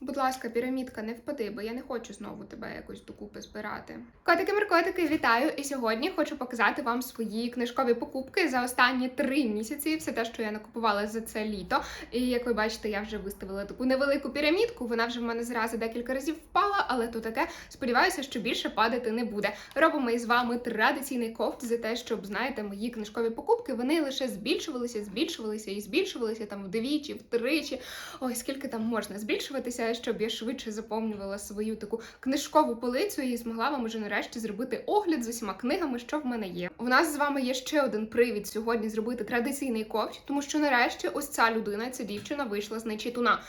Будь ласка, пірамідка, не впади, бо я не хочу знову тебе якось докупи збирати. Котики меркотики вітаю! І сьогодні хочу показати вам свої книжкові покупки за останні три місяці. Все те, що я накупувала за це літо. І як ви бачите, я вже виставила таку невелику пірамідку. Вона вже в мене зрази декілька разів впала, але то таке. Сподіваюся, що більше падати не буде. Робимо із вами традиційний ковт за те, щоб знаєте, мої книжкові покупки вони лише збільшувалися, збільшувалися і збільшувалися там вдвічі, втричі. Ой, скільки там можна збільшуватися, щоб я швидше заповнювала свою таку книжкову полицю і змогла вам уже нарешті зробити огляд з усіма книгами, що в мене є. У нас з вами є ще один привід сьогодні зробити традиційний ковч, тому що нарешті ось ця людина, ця дівчина вийшла з нечитуна.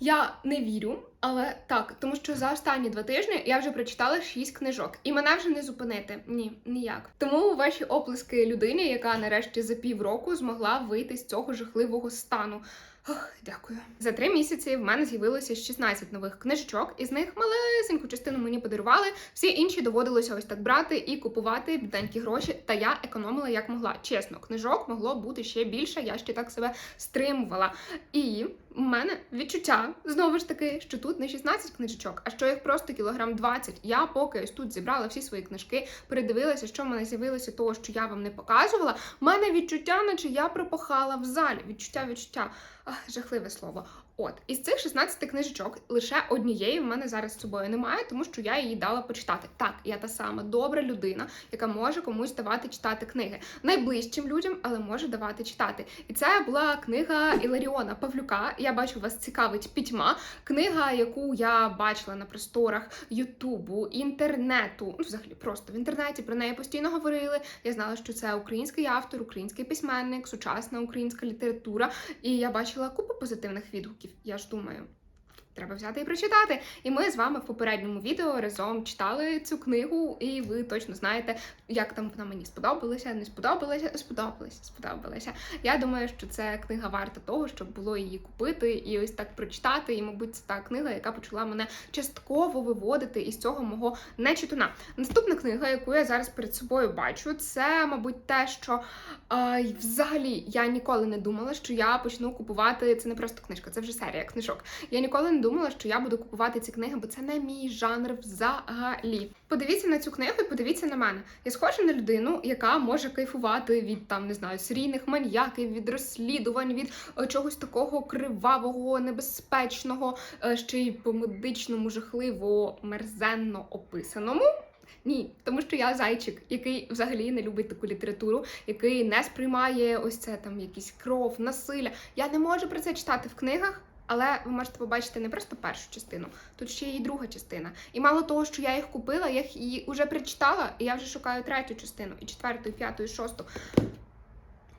Я не вірю, але так, тому що за останні два тижні я вже прочитала шість книжок, і мене вже не зупинити. Ні, ніяк. Тому ваші оплески людині, яка нарешті за півроку змогла вийти з цього жахливого стану. Ох, дякую. За три місяці в мене з'явилося 16 нових книжечок, із них малесеньку частину мені подарували. Всі інші доводилося ось так брати і купувати біденькі гроші. Та я економила як могла. Чесно, книжок могло бути ще більше. Я ще так себе стримувала. І в мене відчуття знову ж таки, що тут не 16 книжечок, а що їх просто кілограм 20. Я поки ось тут зібрала всі свої книжки, передивилася, що в мене з'явилося того, що я вам не показувала. У мене відчуття, наче я пропахала в залі. Відчуття, відчуття. Ах, жахливе слово. От, із цих 16 книжечок лише однієї в мене зараз з собою немає, тому що я її дала почитати. Так, я та сама добра людина, яка може комусь давати читати книги. Найближчим людям, але може давати читати. І це була книга Іларіона Павлюка. Я бачу, вас цікавить пітьма. Книга, яку я бачила на просторах Ютубу, інтернету. Ну, взагалі, просто в інтернеті про неї постійно говорили. Я знала, що це український автор, український письменник, сучасна українська література. І я бачила купу позитивних відгуків. Я ж думаю. Треба взяти і прочитати. І ми з вами в попередньому відео разом читали цю книгу, і ви точно знаєте, як там вона мені сподобалася, не сподобалася, сподобалася, сподобалася. Я думаю, що це книга варта того, щоб було її купити і ось так прочитати. І, мабуть, це та книга, яка почала мене частково виводити із цього мого нечитуна. Наступна книга, яку я зараз перед собою бачу, це, мабуть, те, що е, взагалі я ніколи не думала, що я почну купувати. Це не просто книжка, це вже серія книжок. Я ніколи не думала, що я буду купувати ці книги, бо це не мій жанр взагалі. Подивіться на цю книгу і подивіться на мене. Я схожа на людину, яка може кайфувати від там не знаю серійних маньяків, від розслідувань, від е, чогось такого кривавого, небезпечного, е, ще й по медичному жахливо мерзенно описаному. Ні, тому що я зайчик, який взагалі не любить таку літературу, який не сприймає ось це там якісь кров, насилля. Я не можу про це читати в книгах. Але ви можете побачити не просто першу частину, тут ще є і друга частина. І мало того, що я їх купила, я їх вже прочитала, і я вже шукаю третю частину, і четверту, і п'яту, і шосту.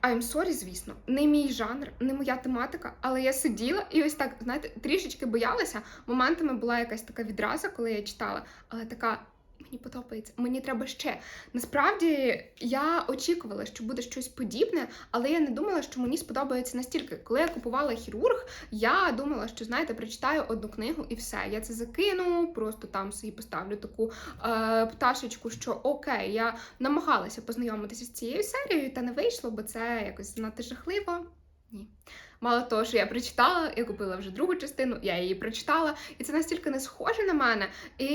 I'm sorry, звісно, не мій жанр, не моя тематика, але я сиділа і ось так, знаєте, трішечки боялася. Моментами була якась така відраза, коли я читала, але така. Мені подобається, мені треба ще. Насправді я очікувала, що буде щось подібне, але я не думала, що мені сподобається настільки. Коли я купувала хірург, я думала, що знаєте, прочитаю одну книгу і все. Я це закину, просто там собі поставлю таку е, пташечку, що окей, я намагалася познайомитися з цією серією, та не вийшло, бо це якось занадто жахливо. Ні. Мало того, що я прочитала, я купила вже другу частину, я її прочитала, і це настільки не схоже на мене. І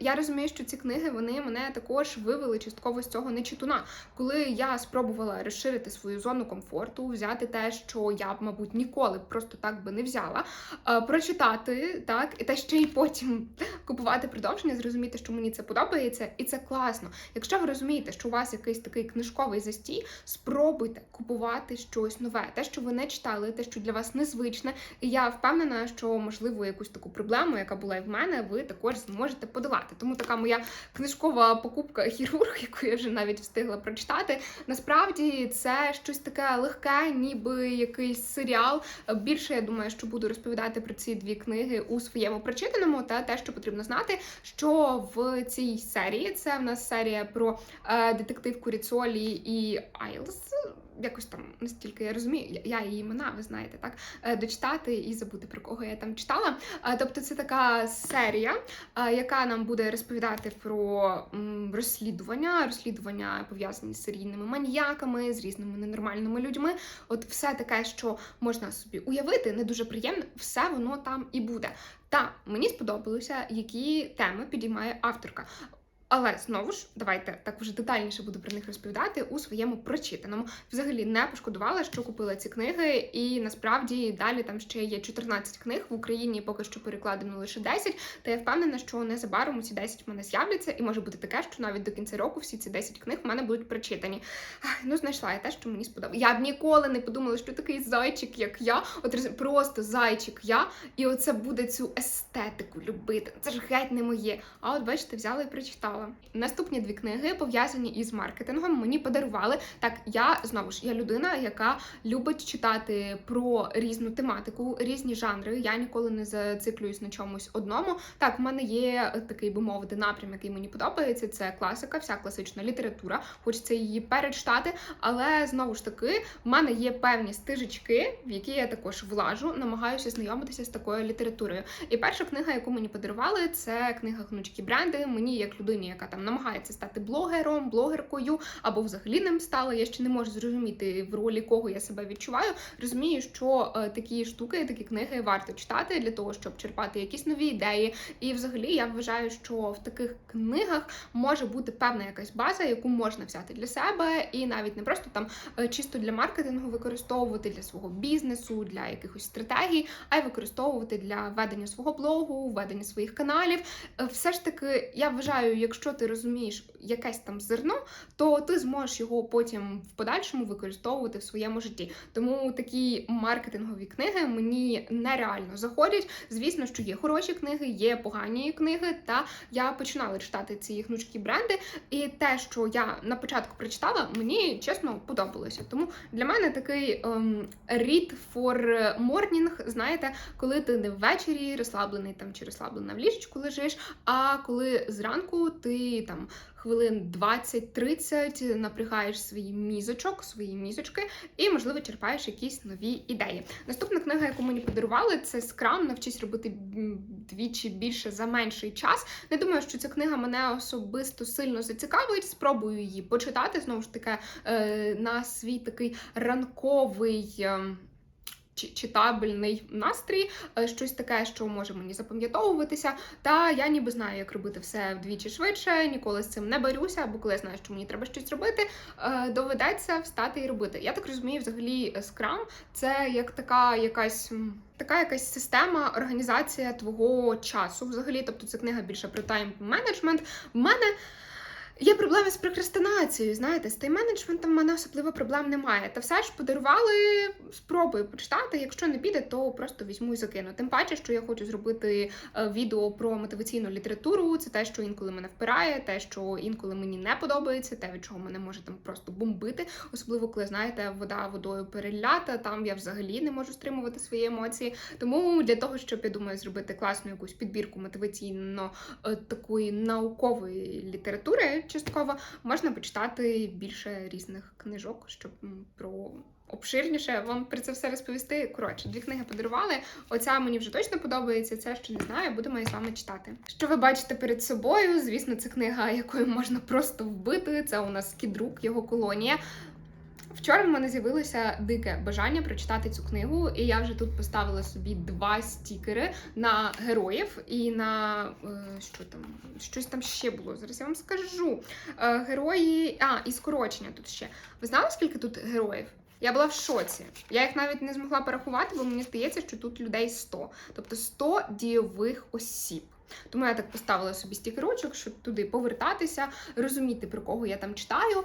я розумію, що ці книги вони мене також вивели частково з цього нечитуна. Коли я спробувала розширити свою зону комфорту, взяти те, що я б, мабуть, ніколи просто так би не взяла, е, прочитати так, і те ще й потім купувати продовження, зрозуміти, що мені це подобається, і це класно. Якщо ви розумієте, що у вас якийсь такий книжковий застій, спробуйте купувати щось нове, те, що ви не читали, те, що для вас незвичне. І я впевнена, що можливо якусь таку проблему, яка була і в мене, ви також зможете подолати. Тому така моя книжкова покупка хірург, яку я вже навіть встигла прочитати. Насправді це щось таке легке, ніби якийсь серіал. Більше я думаю, що буду розповідати про ці дві книги у своєму прочитаному, та те, що потрібно знати, що в цій серії це в нас серія про е, детектив Куріцолі і Айлс. Якось там настільки я розумію, я, я її імена, ви знаєте, так е, дочитати і забути про кого я там читала. Е, тобто, це така серія, е, яка нам буде розповідати про розслідування, розслідування пов'язані з серійними маніяками, з різними ненормальними людьми. От все таке, що можна собі уявити, не дуже приємно, все воно там і буде. Та мені сподобалося, які теми підіймає авторка. Але знову ж давайте так вже детальніше буду про них розповідати у своєму прочитаному. Взагалі не пошкодувала, що купила ці книги, і насправді далі там ще є 14 книг в Україні. Поки що перекладено лише 10, Та я впевнена, що незабаром ці 10 в мене з'являться, і може бути таке, що навіть до кінця року всі ці 10 книг в мене будуть прочитані. Ну, знайшла я те, що мені сподобалося. Я б ніколи не подумала, що такий зайчик, як я, от просто зайчик я, і оце буде цю естетику любити. Це ж геть не моє. А от бачите, взяла і прочитала. Наступні дві книги пов'язані із маркетингом. Мені подарували. Так, я знову ж я людина, яка любить читати про різну тематику, різні жанри. Я ніколи не зациклююсь на чомусь одному. Так, в мене є такий би мовити напрям, який мені подобається. Це класика, вся класична література. Хочеться її перечитати, але знову ж таки, в мене є певні стежечки, в які я також влажу, намагаюся знайомитися з такою літературою. І перша книга, яку мені подарували, це книга Гнучкі бренди. Мені, як людині, яка там намагається стати блогером, блогеркою або взагалі ним стала, я ще не можу зрозуміти в ролі кого я себе відчуваю. Розумію, що е, такі штуки, такі книги варто читати для того, щоб черпати якісь нові ідеї. І взагалі я вважаю, що в таких книгах може бути певна якась база, яку можна взяти для себе, і навіть не просто там е, чисто для маркетингу використовувати для свого бізнесу, для якихось стратегій, а й використовувати для ведення свого блогу, ведення своїх каналів. Е, Все ж таки, я вважаю, якщо ти розумієш якесь там зерно, то ти зможеш його потім в подальшому використовувати в своєму житті. Тому такі маркетингові книги мені нереально заходять. Звісно, що є хороші книги, є погані книги. Та я починала читати ці гнучкі бренди, і те, що я на початку прочитала, мені чесно подобалося. Тому для мене такий ем, read for morning, знаєте, коли ти не ввечері розслаблений там чи розслаблена в ліжечку лежиш, а коли зранку ти там хвилин 20-30 напрягаєш свій мізочок, свої мізочки, і, можливо, черпаєш якісь нові ідеї. Наступна книга, яку мені подарували, це Скрам. Навчись робити двічі більше за менший час. Не думаю, що ця книга мене особисто сильно зацікавить. Спробую її почитати знову ж таки е, на свій такий ранковий. Чи- Читабельний настрій, е, щось таке, що може мені запам'ятовуватися. Та я ніби знаю, як робити все вдвічі швидше, ніколи з цим не борюся, бо коли я знаю, що мені треба щось робити, е, доведеться встати і робити. Я так розумію, взагалі скрам це як така якась. Така якась система, організація твого часу. Взагалі, тобто це книга більше про тайм-менеджмент. В мене є проблеми з прокрастинацією. Знаєте, з тайм-менеджментом в мене особливо проблем немає. Та все ж подарували, спробую почитати. Якщо не піде, то просто візьму і закину. Тим паче, що я хочу зробити е, відео про мотиваційну літературу. Це те, що інколи мене впирає, те, що інколи мені не подобається, те, від чого мене може там просто бомбити. Особливо, коли знаєте, вода водою перелята. Там я взагалі не можу стримувати свої емоції. Тому для того, щоб я думаю, зробити класну якусь підбірку мотиваційно е, такої наукової літератури, частково можна почитати більше різних книжок, щоб про. Обширніше вам про це все розповісти. Коротше, дві книги подарували. Оця мені вже точно подобається. Ця ще не знаю, будемо її з вами читати. Що ви бачите перед собою? Звісно, це книга, якою можна просто вбити. Це у нас кідрук, його колонія. Вчора в мене з'явилося дике бажання прочитати цю книгу, і я вже тут поставила собі два стікери на героїв і на е, що там, щось там ще було. Зараз я вам скажу. Е, герої, а, і скорочення тут ще. Ви знали, скільки тут героїв? Я була в шоці. Я їх навіть не змогла порахувати, бо мені здається, що тут людей 100. Тобто 100 дійових осіб. Тому я так поставила собі стікерочок, щоб туди повертатися, розуміти, про кого я там читаю.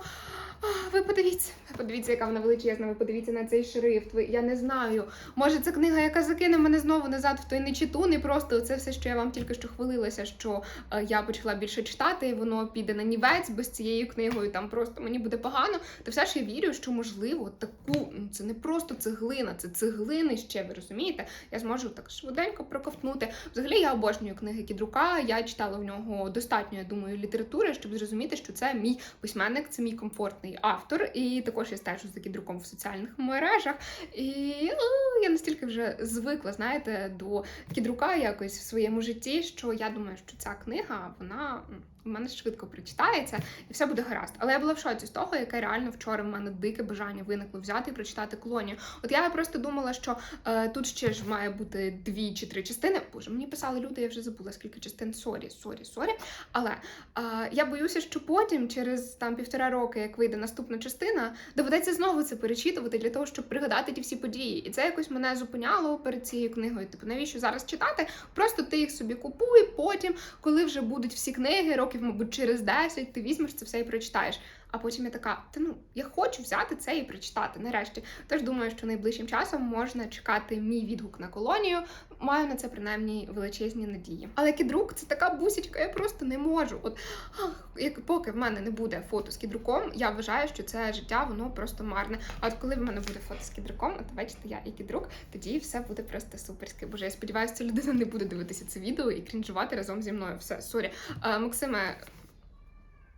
Ви подивіться, подивіться, яка вона величезна, ви подивіться на цей шрифт. Ви, я не знаю. Може, це книга, яка закине мене знову назад в той нечитун, і просто це все, що я вам тільки що хвалилася, що е, я почала більше читати, і воно піде на нівець без цією книгою, там просто мені буде погано. Та все ж я вірю, що можливо таку, ну це не просто цеглина, це цеглини ще, ви розумієте? Я зможу так швиденько проковтнути. Взагалі я обожнюю книги, Кідрука. Я читала в нього достатньо, я думаю, літератури, щоб зрозуміти, що це мій письменник, це мій комфортний автор. І також я стежу за Кідруком в соціальних мережах. І ну, я настільки вже звикла, знаєте, до Кідрука якось в своєму житті, що я думаю, що ця книга вона в мене швидко прочитається і все буде гаразд. Але я була в шоці з того, яке реально вчора в мене дике бажання виникло взяти і прочитати колонію. От я просто думала, що е, тут ще ж має бути дві чи три частини. Боже, мені писали люди, я вже забула скільки частин. Сорі, сорі, сорі. Але е, я боюся, що потім, через там півтора роки, як вийде наступна частина, доведеться знову це перечитувати для того, щоб пригадати ті всі події. І це якось мене зупиняло перед цією книгою. Типу, навіщо зараз читати? Просто ти їх собі купуй, потім, коли вже будуть всі книги, років, мабуть, через 10, ти візьмеш це все і прочитаєш. А потім я така, та ну я хочу взяти це і прочитати нарешті. Тож думаю, що найближчим часом можна чекати мій відгук на колонію. Маю на це принаймні величезні надії. Але кідрук це така бусічка, я просто не можу. От ах, як поки в мене не буде фото з кідруком, я вважаю, що це життя воно просто марне. А от коли в мене буде фото з кідруком, от бачите, я і кідрук, тоді все буде просто суперське. Боже, я сподіваюся, людина не буде дивитися це відео і крінжувати разом зі мною. Все, сорі. А, Максиме.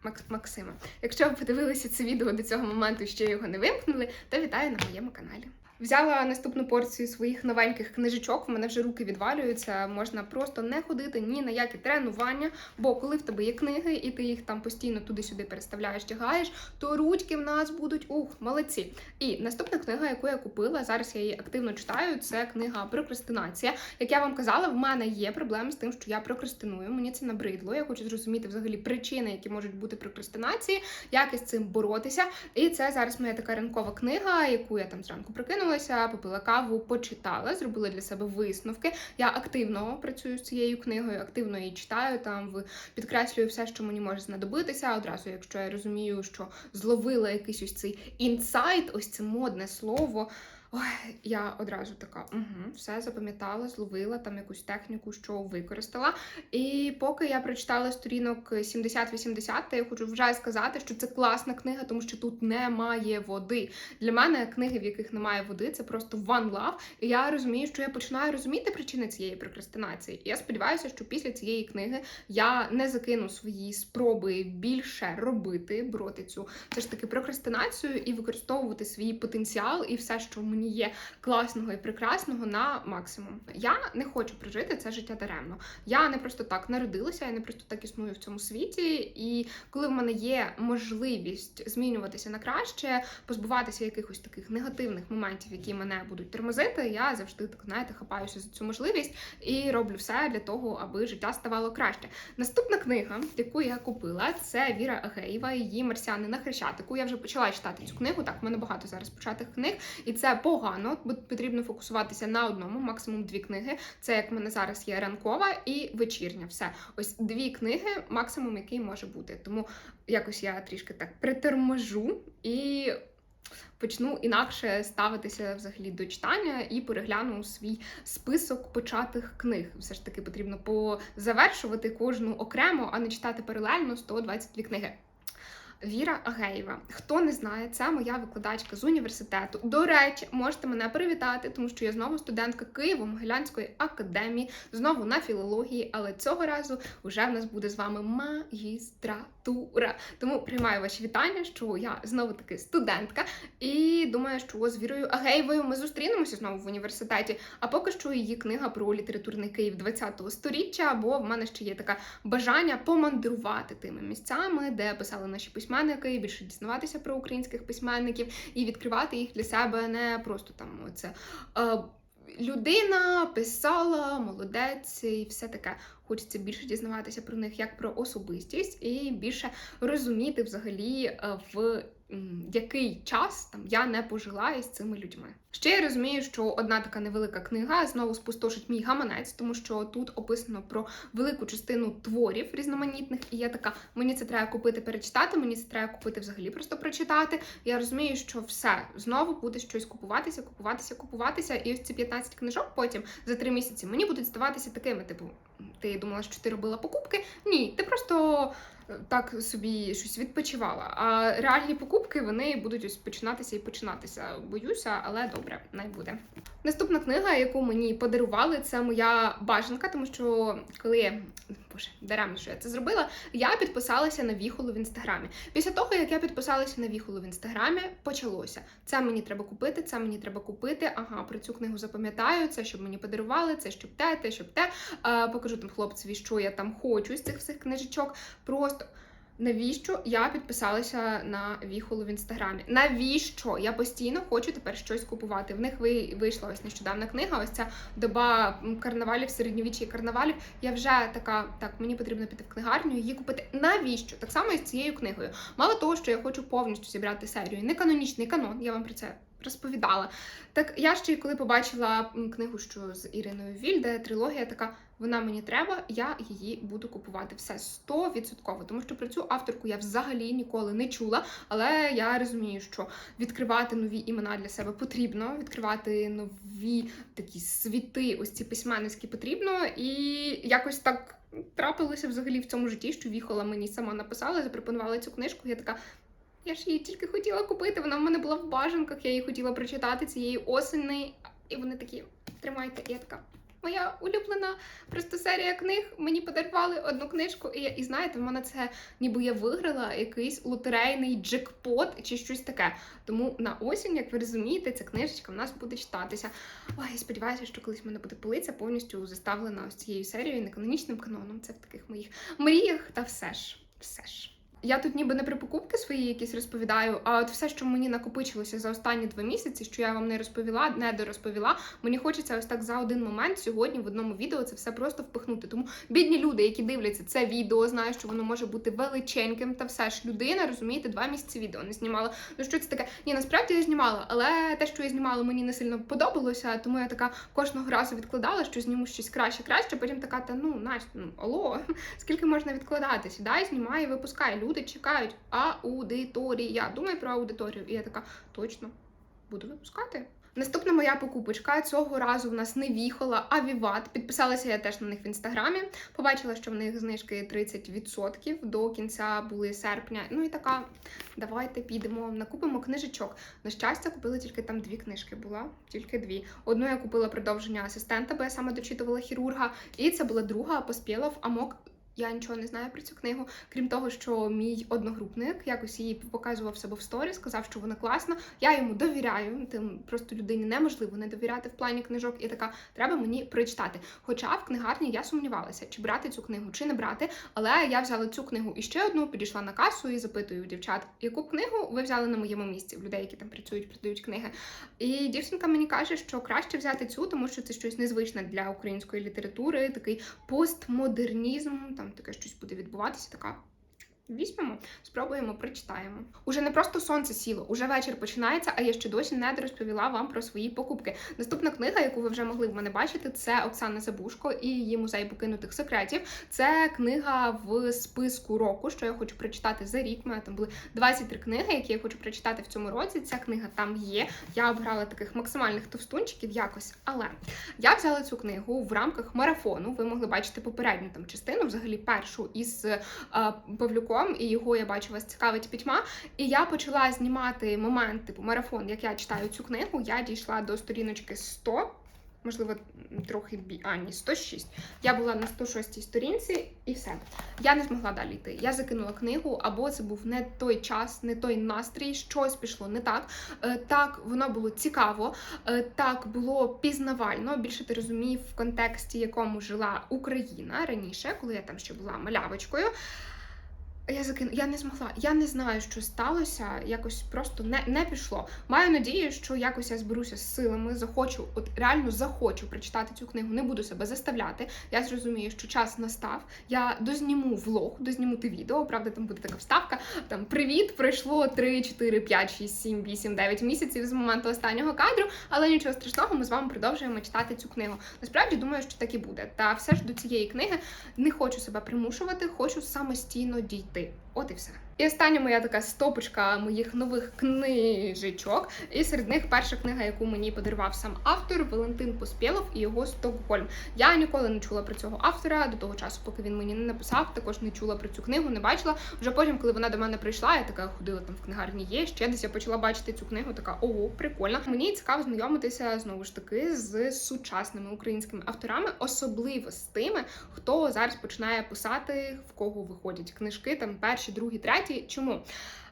Макс Максима. Якщо ви подивилися це відео до цього моменту і ще його не вимкнули, то вітаю на моєму каналі. Взяла наступну порцію своїх новеньких книжечок. В мене вже руки відвалюються. Можна просто не ходити ні на які тренування. Бо коли в тебе є книги, і ти їх там постійно туди-сюди переставляєш, тягаєш, то ручки в нас будуть ух, молодці. І наступна книга, яку я купила, зараз я її активно читаю. Це книга Прокрастинація. Як я вам казала, в мене є проблеми з тим, що я прокрастиную. Мені це набридло. Я хочу зрозуміти взагалі причини, які можуть бути прокрастинації, як із цим боротися. І це зараз моя така ранкова книга, яку я там зранку прокинулася, попила каву, почитала, зробила для себе висновки. Я активно працюю з цією книгою, активно її читаю. Там підкреслюю все, що мені може знадобитися. Одразу, якщо я розумію, що зловила якийсь ось цей інсайт, ось це модне слово. Ой, я одразу така, угу, все запам'ятала, зловила там якусь техніку, що використала. І поки я прочитала сторінок 70-80, то я хочу вже сказати, що це класна книга, тому що тут немає води. Для мене книги, в яких немає води, це просто one love. І я розумію, що я починаю розуміти причини цієї прокрастинації. І я сподіваюся, що після цієї книги я не закину свої спроби більше робити, бороти цю все ж таки прокрастинацію і використовувати свій потенціал і все, що мені є класного і прекрасного, на максимум. Я не хочу прожити це життя даремно. Я не просто так народилася, я не просто так існую в цьому світі. І коли в мене є можливість змінюватися на краще, позбуватися якихось таких негативних моментів, які мене будуть тормозити, я завжди так знаєте, хапаюся за цю можливість і роблю все для того, аби життя ставало краще. Наступна книга, яку я купила, це Віра Агеєва, її Марсіани на Хрещатику. Я вже почала читати цю книгу. Так, в мене багато зараз початих книг, і це погано, бо потрібно фокусуватися на одному, максимум дві книги. Це як в мене зараз є ранкова і вечірня. Все, ось дві книги, максимум який може бути. Тому якось я трішки так приторможу і. Почну інакше ставитися взагалі до читання і перегляну свій список початих книг. Все ж таки потрібно позавершувати кожну окремо, а не читати паралельно 122 книги. Віра Агеєва. Хто не знає, це моя викладачка з університету. До речі, можете мене привітати, тому що я знову студентка Києво-Могилянської академії, знову на філології, але цього разу вже в нас буде з вами магістратура. Тому приймаю ваші вітання, що я знову таки студентка, і думаю, що з Вірою Агеєвою ми зустрінемося знову в університеті. А поки що її книга про літературний Київ 20-го сторіччя, бо в мене ще є таке бажання помандрувати тими місцями, де писали наші письменники, і більше дізнаватися про українських письменників і відкривати їх для себе не просто там оце. Е, Людина писала, молодець і все таке. Хочеться більше дізнаватися про них як про особистість, і більше розуміти взагалі е, в який час там я не пожила із цими людьми. Ще я розумію, що одна така невелика книга знову спустошить мій гаманець, тому що тут описано про велику частину творів різноманітних, і я така, мені це треба купити, перечитати, мені це треба купити взагалі просто прочитати. Я розумію, що все знову буде щось купуватися, купуватися, купуватися, і ось ці 15 книжок потім за три місяці мені будуть здаватися такими, типу, ти думала, що ти робила покупки? Ні, ти просто так собі щось відпочивала. А реальні покупки вони будуть ось починатися і починатися. Боюся, але добре, най буде. Наступна книга, яку мені подарували, це моя бажанка, тому що коли боже, даремно, що я це зробила, я підписалася на віхолу в інстаграмі. Після того, як я підписалася на віхолу в інстаграмі, почалося. Це мені треба купити, це мені треба купити. Ага, про цю книгу запам'ятаю, це щоб мені подарували, це щоб те, те, щоб те. Е, покажу там хлопцеві, що я там хочу з цих всіх книжечок. Просто. Навіщо я підписалася на віхолу в інстаграмі? Навіщо? Я постійно хочу тепер щось купувати. В них ви- вийшла ось нещодавна книга. Ось ця доба карнавалів, середньовіччя і карнавалів. Я вже така, так, мені потрібно піти в книгарню, її купити. Навіщо? Так само і з цією книгою. Мало того, що я хочу повністю зібрати серію. Не канонічний канон, я вам про це розповідала. Так я ще коли побачила книгу, що з Іриною Вільде, трилогія така. Вона мені треба, я її буду купувати все 100%, тому що про цю авторку я взагалі ніколи не чула. Але я розумію, що відкривати нові імена для себе потрібно, відкривати нові такі світи, ось ці письменницькі потрібно. І якось так трапилося взагалі в цьому житті, що Віхола мені сама написала, запропонувала цю книжку. Я така. Я ж її тільки хотіла купити. Вона в мене була в бажанках, я її хотіла прочитати цієї осені. І вони такі: тримайте, я така. Моя улюблена просто серія книг. Мені подарували одну книжку, і, і знаєте, в мене це ніби я виграла якийсь лотерейний джекпот чи щось таке. Тому на осінь, як ви розумієте, ця книжечка в нас буде читатися. Ой, я сподіваюся, що колись в мене буде полиця повністю заставлена ось цією серією, не канонічним каноном. Це в таких моїх мріях, та все ж, все ж. Я тут ніби не про покупки свої якісь розповідаю, а от все, що мені накопичилося за останні два місяці, що я вам не розповіла, не дорозповіла, мені хочеться ось так за один момент сьогодні в одному відео це все просто впихнути. Тому бідні люди, які дивляться це відео, знають, що воно може бути величеньким, та все ж людина, розумієте, два місяці відео не знімала. Ну що це таке? Ні, насправді я знімала, але те, що я знімала, мені не сильно подобалося, тому я така кожного разу відкладала, що зніму щось краще, краще. Потім така, та ну Настя, ну алло, скільки можна відкладати? Сідай, знімай, випускай. Люди чекають. Аудиторія. Думай про аудиторію. І я така, точно, буду випускати. Наступна моя покупочка цього разу в нас не віхола, а Віват. Підписалася я теж на них в інстаграмі. Побачила, що в них знижки 30% до кінця були серпня. Ну і така, давайте підемо, накупимо книжечок. На щастя, купила тільки там дві книжки. Була тільки дві. Одну я купила продовження асистента, бо я саме дочитувала хірурга. І це була друга Поспєлов Амок. Я нічого не знаю про цю книгу, крім того, що мій одногрупник якось її показував себе в сторі, сказав, що вона класна. Я йому довіряю. Тим просто людині неможливо не довіряти в плані книжок. І така треба мені прочитати. Хоча в книгарні я сумнівалася, чи брати цю книгу, чи не брати. Але я взяла цю книгу і ще одну, підійшла на касу і запитую дівчат, яку книгу ви взяли на моєму місці, в людей, які там працюють, продають книги. І дівчинка мені каже, що краще взяти цю, тому що це щось незвичне для української літератури, такий постмодернізм. Там таке щось буде відбуватися. Така візьмемо, спробуємо, прочитаємо. Уже не просто сонце сіло, уже вечір починається, а я ще досі не розповіла вам про свої покупки. Наступна книга, яку ви вже могли в мене бачити, це Оксана Забушко і її музей покинутих секретів. Це книга в списку року, що я хочу прочитати за рік. У мене там були 23 книги, які я хочу прочитати в цьому році. Ця книга там є. Я обрала таких максимальних товстунчиків якось, але я взяла цю книгу в рамках марафону. Ви могли бачити попередню там частину, взагалі першу із е, Павлюком, і його я бачу вас цікавить пітьма. І я почала знімати момент, типу марафон, як я читаю цю книгу. Я дійшла до сторіночки 100. Можливо, трохи бі... а, ні, 106. Я була на 106 сторінці і все. Я не змогла далі йти. Я закинула книгу, або це був не той час, не той настрій, щось пішло не так. Е, так, воно було цікаво, е, так було пізнавально. Більше ти розумів в контексті, якому жила Україна раніше, коли я там ще була малявочкою. Я закину, я не змогла. Я не знаю, що сталося. Якось просто не, не пішло. Маю надію, що якось я зберуся з силами, захочу, от реально захочу прочитати цю книгу, не буду себе заставляти. Я зрозумію, що час настав. Я дозніму влог, дозніму те відео. Правда, там буде така вставка. Там привіт, пройшло 3, 4, 5, 6, 7, 8, 9 місяців з моменту останнього кадру. Але нічого страшного, ми з вами продовжуємо читати цю книгу. Насправді думаю, що так і буде. Та все ж до цієї книги не хочу себе примушувати, хочу самостійно дійти. शकते От і все. І остання моя така стопочка моїх нових книжечок. І серед них перша книга, яку мені подарував сам автор Валентин Поспєлов і його Стокгольм. Я ніколи не чула про цього автора до того часу, поки він мені не написав. Також не чула про цю книгу, не бачила. Вже потім, коли вона до мене прийшла, я така ходила там в книгарні. Є ще десь я почала бачити цю книгу. Така ого, прикольно. Мені цікаво знайомитися знову ж таки з сучасними українськими авторами, особливо з тими, хто зараз починає писати, в кого виходять книжки, там перші, другі, треті. Чому?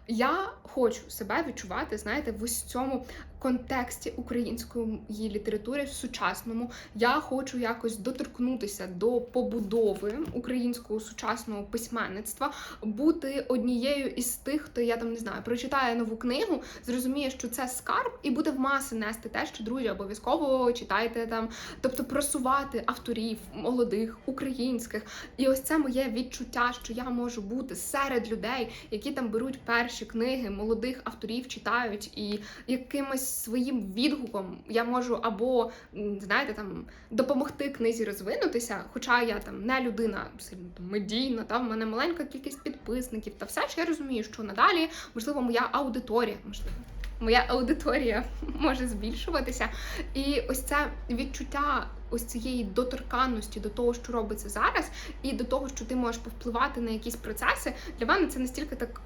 Я хочу себе відчувати, знаєте, в ось цьому контексті української літератури в сучасному. Я хочу якось доторкнутися до побудови українського сучасного письменництва, бути однією із тих, хто я там не знаю, прочитає нову книгу, зрозуміє, що це скарб, і буде в маси нести те, що друзі обов'язково читайте там, тобто просувати авторів молодих, українських. І ось це моє відчуття, що я можу бути серед людей, які там беруть перші книги молодих авторів, читають і якимось своїм відгуком я можу або знаєте там допомогти книзі розвинутися, хоча я там не людина сильно там медійна, та в мене маленька кількість підписників та все ж я розумію, що надалі можливо моя аудиторія, можливо. Моя аудиторія може збільшуватися, і ось це відчуття ось цієї доторканності до того, що робиться зараз, і до того, що ти можеш повпливати на якісь процеси, для мене це настільки так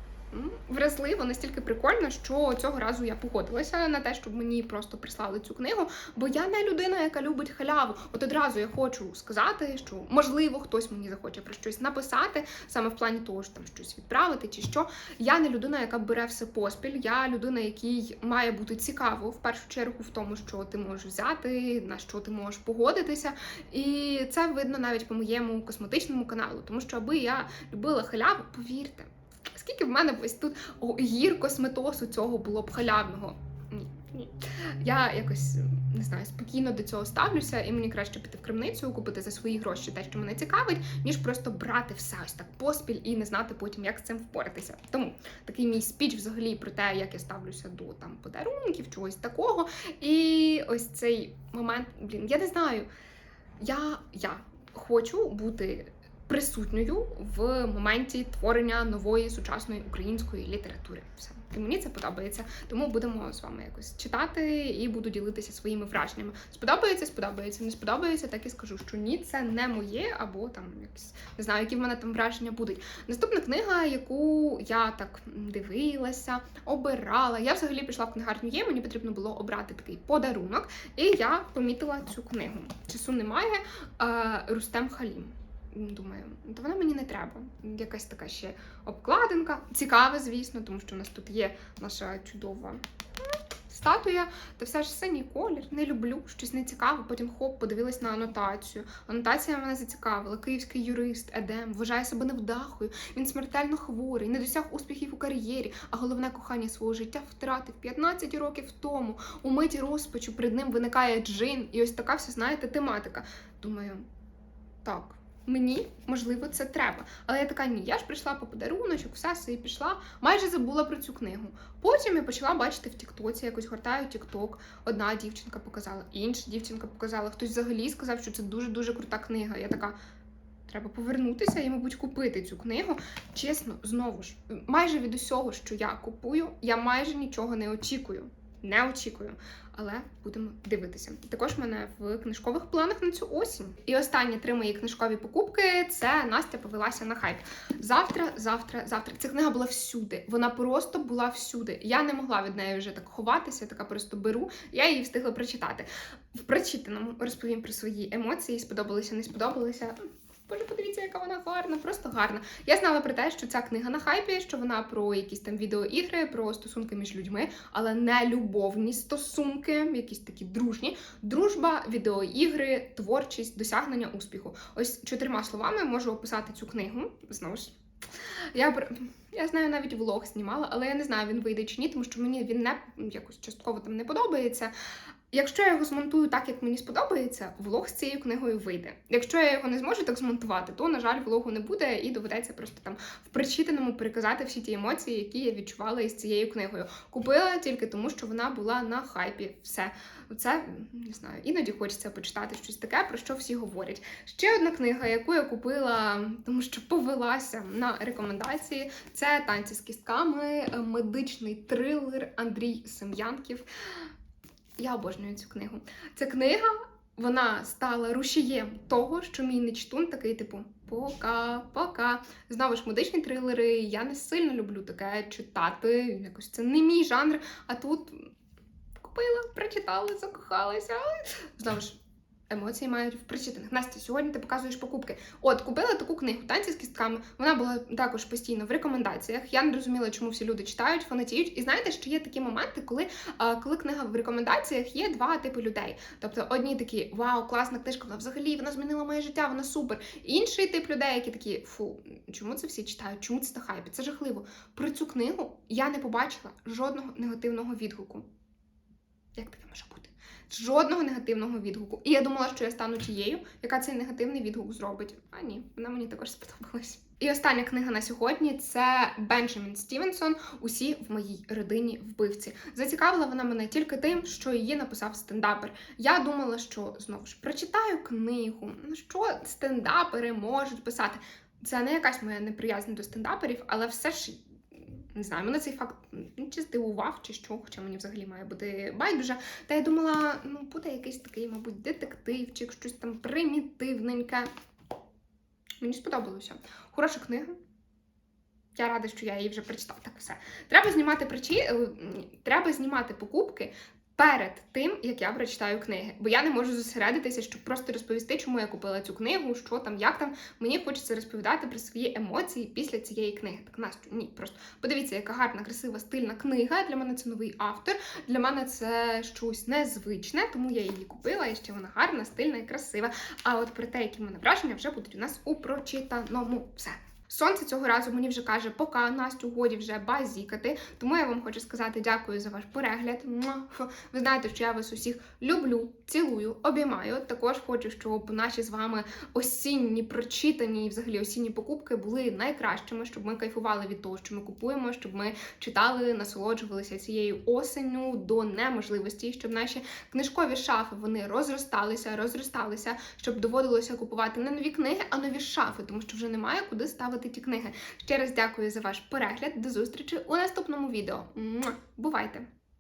вразливо, настільки прикольно, що цього разу я погодилася на те, щоб мені просто прислали цю книгу. Бо я не людина, яка любить халяву. От одразу я хочу сказати, що можливо хтось мені захоче про щось написати, саме в плані того, що там щось відправити чи що. Я не людина, яка бере все поспіль. Я людина, якій має бути цікаво в першу чергу в тому, що ти можеш взяти, на що ти можеш погодитися. І це видно навіть по моєму косметичному каналу, тому що аби я любила халяву, повірте. Скільки в мене ось тут гір косметосу цього було б халявного? Ні, ні. Я якось не знаю, спокійно до цього ставлюся, і мені краще піти в крамницю, купити за свої гроші те, що мене цікавить, ніж просто брати все ось так поспіль і не знати потім, як з цим впоратися. Тому такий мій спіч взагалі про те, як я ставлюся до там подарунків, чогось такого. І ось цей момент, блін, я не знаю. Я, я хочу бути присутньою в моменті творення нової сучасної української літератури. Все. І мені це подобається, тому будемо з вами якось читати і буду ділитися своїми враженнями. Сподобається, сподобається, не сподобається, так і скажу, що ні, це не моє, або там якісь не знаю, які в мене там враження будуть. Наступна книга, яку я так дивилася, обирала. Я взагалі пішла в книгарню є, мені потрібно було обрати такий подарунок, і я помітила цю книгу. Часу немає. Е, Рустем Халім. Думаю, то вона мені не треба. Якась така ще обкладинка. Цікава, звісно, тому що у нас тут є наша чудова статуя, та все ж синій колір. Не люблю, щось не цікаве. Потім хоп, подивилась на анотацію. Анотація мене зацікавила. Київський юрист Едем вважає себе невдахою. Він смертельно хворий, не досяг успіхів у кар'єрі, а головне кохання свого життя втратив 15 років тому. У миті розпачу перед ним виникає джин, і ось така вся, знаєте, тематика. Думаю, так. Мені можливо це треба. Але я така ні, я ж прийшла по подаруночок, все собі пішла, майже забула про цю книгу. Потім я почала бачити в Тіктоці, якось гортаю Тікток. Одна дівчинка показала, інша дівчинка показала. Хтось взагалі сказав, що це дуже дуже крута книга. Я така. Треба повернутися і, мабуть, купити цю книгу. Чесно, знову ж, майже від усього, що я купую, я майже нічого не очікую. Не очікую, але будемо дивитися. Також в мене в книжкових планах на цю осінь. І останні три мої книжкові покупки це Настя повелася на хайп. Завтра, завтра, завтра. Ця книга була всюди. Вона просто була всюди. Я не могла від неї вже так ховатися, така просто беру. Я її встигла прочитати. В прочитаному розповім про свої емоції. Сподобалося, не сподобалося. Боже, подивіться, яка вона гарна, просто гарна. Я знала про те, що ця книга на хайпі, що вона про якісь там відеоігри, про стосунки між людьми, але не любовні стосунки, якісь такі дружні. Дружба, відеоігри, творчість, досягнення успіху. Ось чотирма словами можу описати цю книгу. Знову ж. Я я знаю, навіть влог знімала, але я не знаю, він вийде чи ні, тому що мені він не якось частково там не подобається. Якщо я його змонтую так, як мені сподобається, влог з цією книгою вийде. Якщо я його не зможу так змонтувати, то на жаль, влогу не буде, і доведеться просто там в причитаному переказати всі ті емоції, які я відчувала із цією книгою. Купила тільки тому, що вона була на хайпі. Все це не знаю. Іноді хочеться почитати щось таке, про що всі говорять. Ще одна книга, яку я купила, тому що повелася на рекомендації, це танці з кістками, медичний трилер Андрій Сем'янків. Я обожнюю цю книгу. Ця книга вона стала рушієм того, що мій нечтун такий, типу, пока, пока. Знову ж медичні трилери. Я не сильно люблю таке читати. Якось це не мій жанр. А тут купила, прочитала, закохалася. Знову ж. Емоції мають в прочитаних. Настя, сьогодні ти показуєш покупки. От, купила таку книгу танці з кістками. Вона була також постійно в рекомендаціях. Я не розуміла, чому всі люди читають, фанатіють. І знаєте, що є такі моменти, коли, коли книга в рекомендаціях є два типи людей. Тобто одні такі вау, класна книжка, вона взагалі вона змінила моє життя, вона супер. Інший тип людей, які такі фу, чому це всі читають? Чому це на хайпі? Це жахливо. Про цю книгу я не побачила жодного негативного відгуку. Як таке може бути? Жодного негативного відгуку. І я думала, що я стану тією, яка цей негативний відгук зробить. А ні, вона мені також сподобалась. І остання книга на сьогодні це Бенджамін Стівенсон. Усі в моїй родині вбивці. Зацікавила вона мене тільки тим, що її написав стендапер. Я думала, що знову ж прочитаю книгу. Ну що стендапери можуть писати? Це не якась моя неприязнь до стендаперів, але все ж не знаю, мене цей факт ну, чи здивував, чи що, хоча мені взагалі має бути байдуже. Та я думала, ну буде якийсь такий, мабуть, детективчик, щось там примітивненьке. Мені сподобалося. Хороша книга. Я рада, що я її вже прочитала. Так все. Треба знімати причі... е, треба знімати покупки перед тим, як я прочитаю книги. Бо я не можу зосередитися, щоб просто розповісти, чому я купила цю книгу, що там, як там. Мені хочеться розповідати про свої емоції після цієї книги. Так, Настю, ні, просто подивіться, яка гарна, красива, стильна книга. Для мене це новий автор. Для мене це щось незвичне, тому я її купила, і ще вона гарна, стильна і красива. А от про те, які в мене враження, вже будуть у нас у прочитаному. Все. Сонце цього разу мені вже каже, пока Настю годі вже базікати. Тому я вам хочу сказати дякую за ваш перегляд. Ви знаєте, що я вас усіх люблю, цілую, обіймаю. Також хочу, щоб наші з вами осінні прочитані і взагалі осінні покупки були найкращими, щоб ми кайфували від того, що ми купуємо, щоб ми читали, насолоджувалися цією осенню до неможливості, щоб наші книжкові шафи вони розросталися, розросталися, щоб доводилося купувати не нові книги, а нові шафи, тому що вже немає куди ставити ті книги. Ще раз дякую за ваш перегляд. До зустрічі у наступному відео. Бувайте!